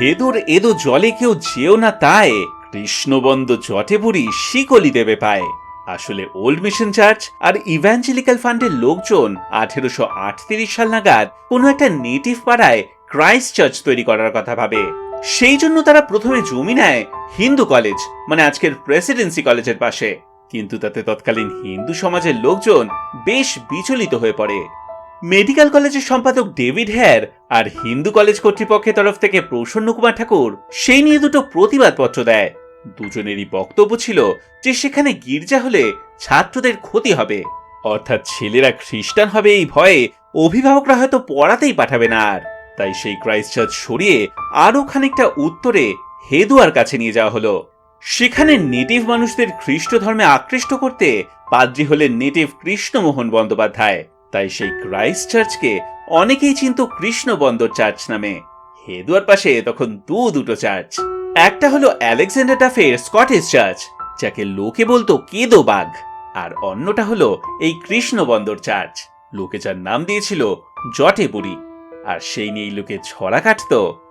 হেদুর এদো জলে কেউ যেও না তাই কৃষ্ণবন্দ জটেপুরি শিকলি দেবে পায়। আসলে ওল্ড মিশন চার্চ আর ইভ্যাঞ্জেলিক্যাল ফান্ডের লোকজন আঠেরোশো আটত্রিশ সাল নাগাদ কোনো একটা নেটিভ পাড়ায় ক্রাইস্ট চার্চ তৈরি করার কথা ভাবে। সেই জন্য তারা প্রথমে জমি নেয় হিন্দু কলেজ মানে আজকের প্রেসিডেন্সি কলেজের পাশে। কিন্তু তাতে তৎকালীন হিন্দু সমাজের লোকজন বেশ বিচলিত হয়ে পড়ে। মেডিকেল কলেজের সম্পাদক ডেভিড হেয়ার আর হিন্দু কলেজ কর্তৃপক্ষের তরফ থেকে প্রসন্ন কুমার ঠাকুর সেই নিয়ে দুটো প্রতিবাদপত্র দেয়। দুজনেরই বক্তব্য ছিল যে সেখানে গির্জা হলে ছাত্রদের ক্ষতি হবে। অর্থাৎ ছেলেরা খ্রিস্টান হবে এই ভয়ে অভিভাবকরা হয়তো পড়াতেই পাঠাবে না আর। তাই সেই ক্রাইস্ট চার্চ সরিয়ে আরও খানিকটা উত্তরে হেদুয়ার কাছে নিয়ে যাওয়া হলো। সেখানে নেটিভ মানুষদের খ্রিস্ট ধর্মে আকৃষ্ট করতে পাদ্রি হলেন নেটিভ কৃষ্ণমোহন বন্দ্যোপাধ্যায়। তাই সেই ক্রাইস্ট চার্চকে অনেকেই চিনত কৃষ্ণ বন্দর চার্চ নামে। হেদুয়ার পাশে তখন দু দুটো চার্চ। একটা হলো অ্যালেকজান্ডার টাফের স্কটিশ চার্চ, যাকে লোকে বলতো কেদো বাঘ, আর অন্যটা হলো এই কৃষ্ণ বন্দর চার্চ। লোকে যার নাম দিয়েছিল জটেপুরি আর সেই নিয়েই লোকে ছড়া কাটতো